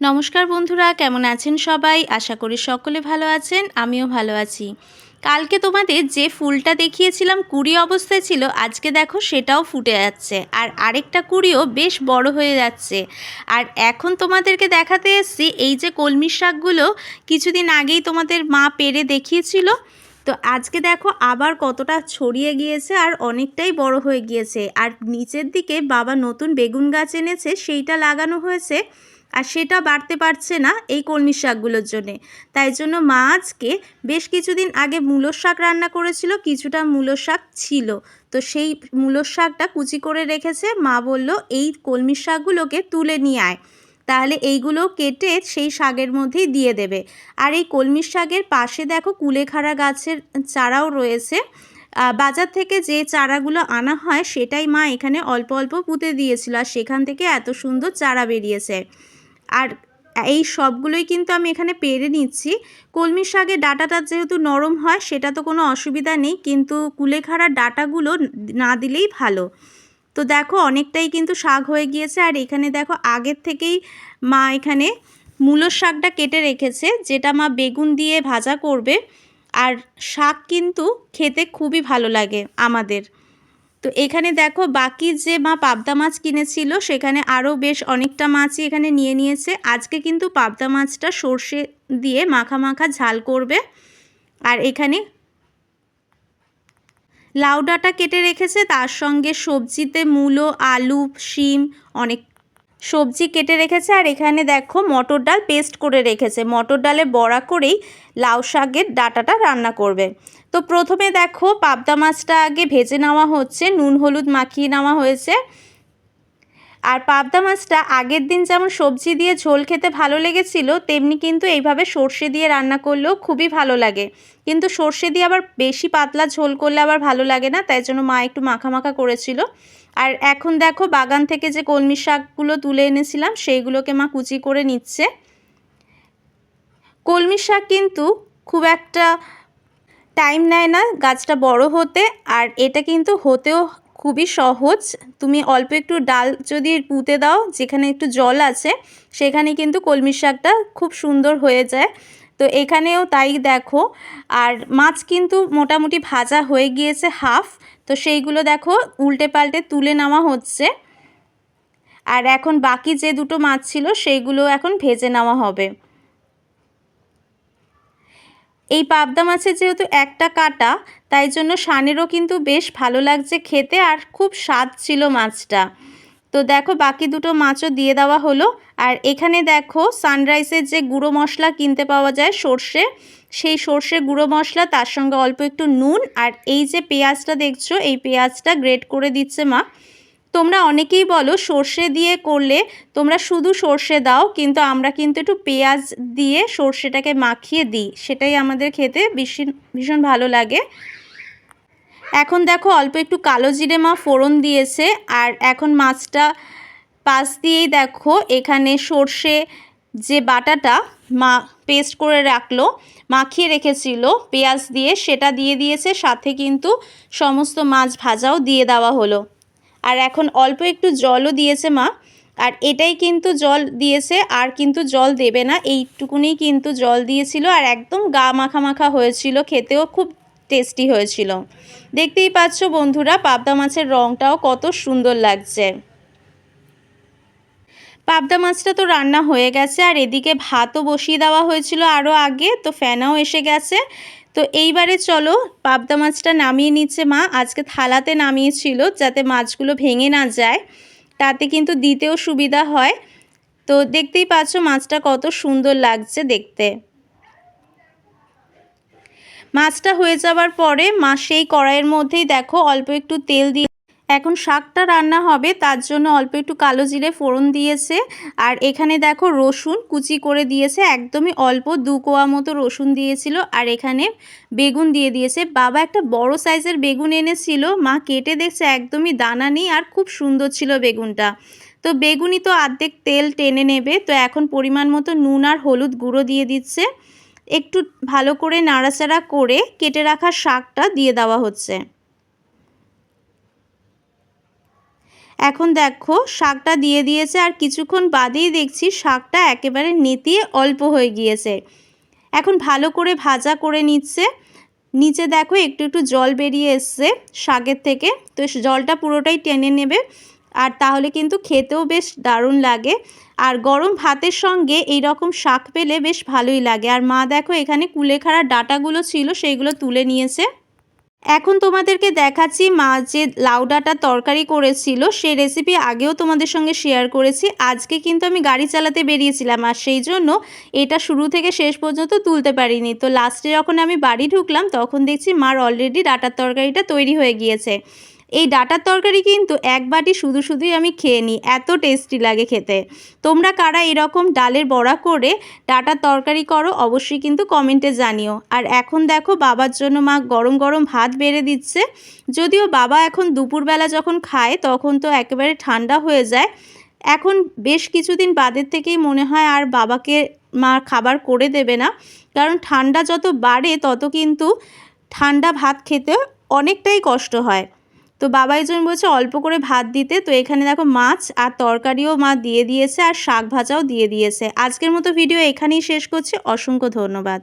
নমস্কার বন্ধুরা, কেমন আছেন সবাই? আশা করি সকলে ভালো আছেন, আমিও ভালো আছি। কালকে তোমাদের যে ফুলটা দেখিয়েছিলাম কুড়ি অবস্থায় ছিল, আজকে দেখো সেটাও ফুটে যাচ্ছে। আর আরেকটা কুড়িও বেশ বড় হয়ে যাচ্ছে। আর এখন তোমাদেরকে দেখাতে এসছি, এই যে কলমির শাকগুলো কিছুদিন আগেই তোমাদের মা পেরে দেখিয়েছিল। তো আজকে দেখো আবার কতটা ছড়িয়ে গিয়েছে আর অনেকটাই বড় হয়ে গিয়েছে। আর নিচের দিকে বাবা নতুন বেগুন গাছ এনেছে, সেইটা লাগানো হয়েছে। আর সেটা বাড়তে পারছে না এই কলমি শাকগুলোর জন্যে। তাই জন্য মা আজকে বেশ কিছুদিন আগে মূলোর শাক রান্না করেছিল, কিছুটা মূলোর শাক ছিল। তো সেই মূলোর শাকটা কুচি করে রেখেছে, মা বলল, এই কলমি শাকগুলোকে তুলে নিয়ে আয়। তাহলে এইগুলো কেটে সেই শাকের মধ্যেই দিয়ে দেবে। আর এই কলমি শাকের পাশে দেখো কুলেখাড়া গাছের চারাও রয়েছে। বাজার থেকে যে চারাগুলো আনা হয়, সেটাই মা এখানে অল্প অল্প পুঁতে দিয়েছিল। আর সেখান থেকে এত সুন্দর চারা বেরিয়েছে। আর এই সবগুলোই কিন্তু আমি এখানে পেরে নিচ্ছি। কলমি শাকের ডাটাটা যেহেতু নরম হয়, সেটা তো কোনো অসুবিধা নেই, কিন্তু কুলেখাড়ার ডাটাগুলো না দিলেই ভালো। তো দেখো, অনেকটাই কিন্তু শাক হয়ে গিয়েছে, আর এখানে দেখো, আগের থেকেই মা এখানে মূলোর শাকটা কেটে রেখেছে, যেটা মা বেগুন দিয়ে ভাজা করবে। আর শাক কিন্তু খেতে খুবই ভালো লাগে আমাদের। তো এখানে দেখো বাকি যে মা পাবদা মাছ কিনেছিল, সেখানে আরও বেশ অনেকটা মাছই এখানে নিয়ে নিয়েছে। আজকে কিন্তু পাবদা মাছটা সর্ষে দিয়ে মাখা মাখা ঝাল করবে। আর এখানে লাউ ডাঁটা কেটে রেখেছে, তার সঙ্গে সবজিতে মূলো, আলু, শিম, অনেক সবজি কেটে রেখেছে আর এখানে দেখো মটর ডাল পেস্ট করে রেখেছে। মটর ডালে বড়া করেই লাউ শাকের ডাটাটা রান্না করবে। তো প্রথমে দেখো পাবদা মাছটা আগে ভেজে নেওয়া হচ্ছে, নুন, হলুদ মাখিয়ে নেওয়া হয়েছে। আর পাবদা মাছটা আগের দিন যেমন সবজি দিয়ে ঝোল খেতে ভালো লেগেছিল, তেমনি কিন্তু এইভাবে সর্ষে দিয়ে রান্না করলেও খুবই ভালো লাগে। কিন্তু সর্ষে দিয়ে আবার বেশি পাতলা ঝোল করলে আবার ভালো লাগে না, তাই জন্য মা একটু মাখা মাখা করেছিল। আর এখন দেখো বাগান থেকে যে কলমি শাকগুলো তুলে এনেছিলাম, সেইগুলোকে মা কুচি করে নিচ্ছে। কলমি শাক কিন্তু খুব একটা টাইম নেয় না গাছটা বড় হতে, আর এটা কিন্তু হতেও খুবই সহজ। তুমি অল্প একটু ডাল যদি পুঁতে দাও, যেখানে একটু জল আছে, সেখানে কিন্তু কলমি শাকটা খুব সুন্দর হয়ে যায়। তো এখানেও তাই দেখো। আর মাছ কিন্তু মোটামুটি ভাজা হয়ে গিয়েছে হাফ। তো সেইগুলো দেখো উল্টে পাল্টে তুলে নেওয়া হচ্ছে। আর এখন বাকি যে দুটো মাছ ছিল, সেইগুলো এখন ভেজে নেওয়া হবে। এই পাবদা মাছের যেহেতু একটা কাটা, তাই জন্য সানেরও কিন্তু বেশ ভালো লাগছে খেতে আর খুব স্বাদ ছিল মাছটা। তো দেখো বাকি দুটো মাছও দিয়ে দেওয়া হলো। আর এখানে দেখো সানরাইসের যে গুঁড়ো মশলা কিনতে পাওয়া যায় সর্ষে, সেই সর্ষে গুঁড়ো মশলা, তার সঙ্গে অল্প একটু নুন আর এই যে পেঁয়াজটা দেখছ, এই পেঁয়াজটা গ্রেট করে দিচ্ছে মা। তোমরা অনেকেই বলো সর্ষে দিয়ে করলে তোমরা শুধু সর্ষে দাও, কিন্তু আমরা কিন্তু একটু পেঁয়াজ দিয়ে সর্ষেটাকে মাখিয়ে দিই। সেটাই আমাদের খেতে ভীষণ ভীষণ ভালো লাগে। এখন দেখো অল্প একটু কালো জিরে মা ফোড়ন দিয়েছে, আর এখন মাছটা পাশ দিয়েই দেখো এখানে সর্ষে যে বাটাটা মা পেস্ট করে রাখল, মাখিয়ে রেখেছিল, পেঁয়াজ দিয়ে সেটা দিয়ে দিয়েছে, সাথে কিন্তু সমস্ত মাছ ভাজাও দিয়ে দেওয়া হলো। আর এখন অল্প একটু জলও দিয়েছে মা। আর এটাই কিন্তু জল দিয়েছে, আর কিন্তু জল দেবে না। এইটুকুনি কিন্তু জল দিয়েছিল আর একদম গা মাখা মাখা হয়েছিল, খেতেও খুব টেস্টি হয়েছিল। দেখতেই পাচ্ছ বন্ধুরা, পাবদা মাছের রঙটাও কত সুন্দর লাগছে। পাবদা মাছটা তো রান্না হয়ে গেছে, আর এদিকে ভাতও বসিয়ে দেওয়া হয়েছিল আরও আগে, তো ফ্যানাও এসে গেছে। তো এইবারে চলো পাবদা মাছটা নামিয়ে নিচ্ছে মা। আজকে থালাতে নামিয়েছিল যাতে মাছগুলো ভেঙে না যায়। তাতে কিন্তু দিতেও সুবিধা হয়। তো দেখতেই পাচ্ছ মাছটা কত সুন্দর লাগছে দেখতে। মাছটা হয়ে যাওয়ার পরে মা সেই কড়াইয়ের মধ্যেই দেখো অল্প একটু তেল দিয়ে এখন শাকটা রান্না হবে, তার জন্য অল্প একটু কালো জিরে ফোড়ন দিয়েছে। আর এখানে দেখো রসুন কুচি করে দিয়েছে, একদমই অল্প, দু কোয়া মতো রসুন দিয়েছিল। আর এখানে বেগুন দিয়ে দিয়েছে। বাবা একটা বড় সাইজের বেগুন এনেছিল, মা কেটে দেখছে, একদমই দানা নেই আর খুব সুন্দর ছিল বেগুনটা। তো বেগুনই তো আর্ধেক তেল টেনে নেবে, তো এখন পরিমাণ মতো নুন আর হলুদ গুঁড়ো দিয়ে দিচ্ছে। একটু ভালো করে নাড়াচাড়া করে কেটে রাখা শাকটা দিয়ে দেওয়া হচ্ছে। এখন দেখো, শাকটা দিয়ে দিয়েছে আর কিছুক্ষণ বাদেই দেখছি শাকটা একেবারে নেতিয়ে অল্প হয়ে গিয়েছে। এখন ভালো করে ভাজা করে নিচ্ছে। নিচে দেখো একটু একটু জল বেরিয়ে এসছে শাকের থেকে। তো জলটা পুরোটাই টেনে নেবে আর তাহলে কিন্তু খেতেও বেশ দারুণ লাগে। আর গরম ভাতের সঙ্গে এই রকম শাক পেলে বেশ ভালোই লাগে। আর মা দেখো এখানে কুলেখাড়ার ডাটাগুলো ছিল, সেইগুলো তুলে নিয়েছে। এখন তোমাদেরকে দেখাচ্ছি মা যে লাউ ডাঁটার তরকারি করেছিল, সেই রেসিপি আগেও তোমাদের সঙ্গে শেয়ার করেছি। আজকে কিন্তু আমি গাড়ি চালাতে বেরিয়েছিলাম আর সেই জন্য এটা শুরু থেকে শেষ পর্যন্ত তুলতে পারিনি। তো লাস্টে যখন আমি বাড়ি ঢুকলাম, তখন দেখছি মার অলরেডি ডাটার তরকারিটা তৈরি হয়ে গিয়েছে। এই ডাটার তরকারি কিন্তু এক বাটি শুধু শুধুই আমি খেয়ে নিই, এত টেস্টি লাগে খেতে। তোমরা কারা এরকম ডালের বড়া করে ডাটার তরকারি করো অবশ্যই কিন্তু কমেন্টে জানিও। আর এখন দেখো বাবার জন্য মা গরম গরম ভাত বেড়ে দিচ্ছে। যদিও বাবা এখন দুপুরবেলা যখন খায় তখন তো একেবারে ঠান্ডা হয়ে যায়। এখন বেশ কিছুদিন বাদের থেকেই মনে হয় আর বাবাকে মা খাবার করে দেবে না। কারণ ঠান্ডা যত বাড়ে তত কিন্তু ঠান্ডা ভাত খেতে অনেকটাই কষ্ট হয়। তো বাবাই জন বলছে, অল্প করে ভাত দিতে। তো এখানে দেখো মাছ আর তরকারিও মা দিয়ে দিয়েছে আর শাক ভাজাও দিয়ে দিয়েছে। আজকের মতো ভিডিও এখানেই শেষ করছি। অসংখ্য ধন্যবাদ।